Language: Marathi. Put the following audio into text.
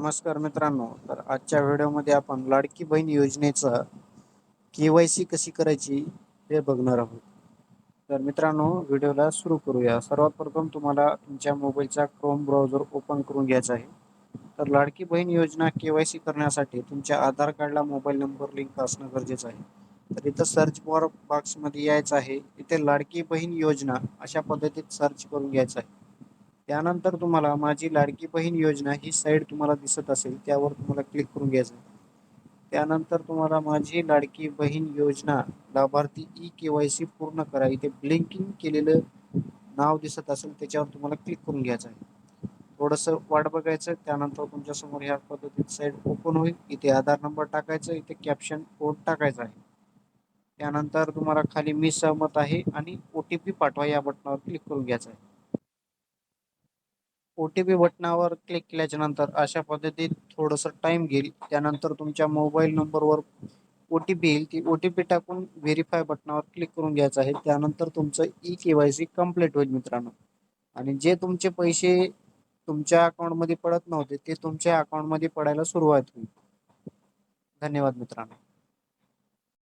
नमस्कार मित्रांनो. तर आजच्या व्हिडिओमध्ये आपण लाडकी बहीण योजनेचा सी कशी करायची हे बघणार आहोत. तर मित्रांनो व्हिडिओला सुरू करूया. सर्वात प्रथम तुम्हाला तुमच्या मोबाईलचा क्रोम ब्राउझर ओपन करून घ्यायचा आहे. तर लाडकी बहीण योजना के वाय सी करण्यासाठी तुमच्या आधार कार्डला मोबाईल नंबर लिंक असणं गरजेचं आहे. तर इथं सर्च बॉर बॉक्समध्ये यायचं आहे. इथे लाडकी बहीण योजना अशा पद्धतीत सर्च करून घ्यायचं आहे. त्यानंतर तुम्हाला माझी लाडकी बहीण योजना ही साईड तुम्हाला दिसत असेल त्यावर तुम्हाला क्लिक करून घ्यायचं आहे. त्यानंतर तुम्हाला माझी लाडकी बहीण योजना लाभार्थी ई के वाय सी पूर्ण करा. इथे ब्लिंकिंग केलेलं नाव दिसत असेल त्याच्यावर तुम्हाला क्लिक करून घ्यायचं आहे. थोडंसं वाट बघायचं त्यानंतर तुमच्यासमोर ह्या पद्धतीत साईड ओपन होईल. इथे आधार नंबर टाकायचा इथे कॅप्शन कोड टाकायचा आहे. त्यानंतर तुम्हाला खाली मी सहमत आहे आणि ओ टी पी पाठवा या बटनावर क्लिक करून घ्यायचं आहे. ओ टी पी बटनावर क्लिक केल्याच्यानंतर अशा पद्धतीत थोडंसं टाईम घेईल. त्यानंतर तुमच्या मोबाईल नंबरवर ओ टी पी येईल. ती ओ टी पी टाकून व्हेरीफाय बटनावर क्लिक करून घ्यायचं आहे. त्यानंतर तुमचं E K Y C complete होईल मित्रांनो. आणि जे तुमचे पैसे तुमच्या अकाउंटमध्ये पडत नव्हते ते तुमच्या अकाउंटमध्ये पडायला सुरुवात होईल. धन्यवाद मित्रांनो.